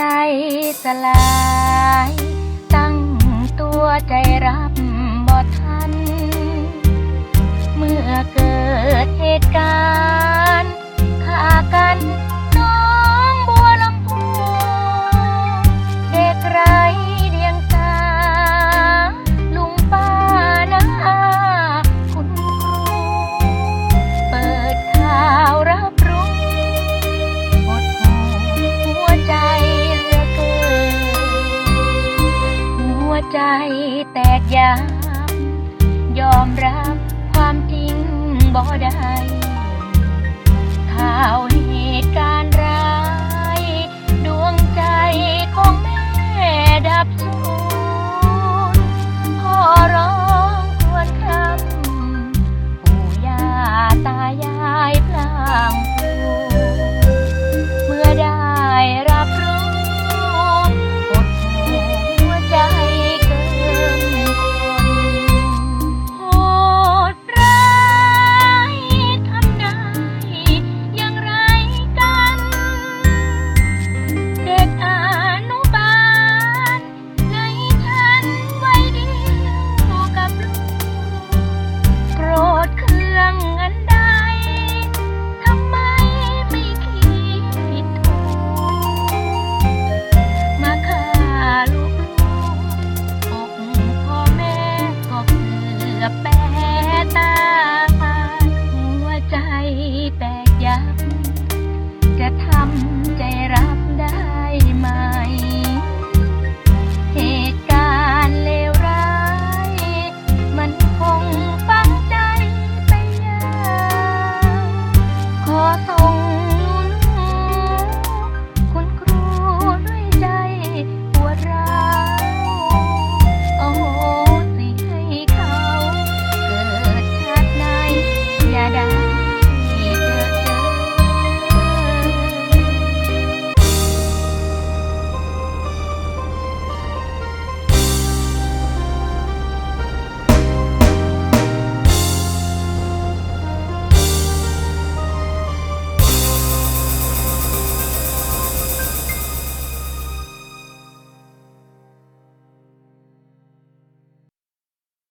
ใจสลาย ตั้งตัวใจรับบ่ทัน เมื่อเกิดเหตุการณ์ แตกยามยอมรับความจริงบ่ได้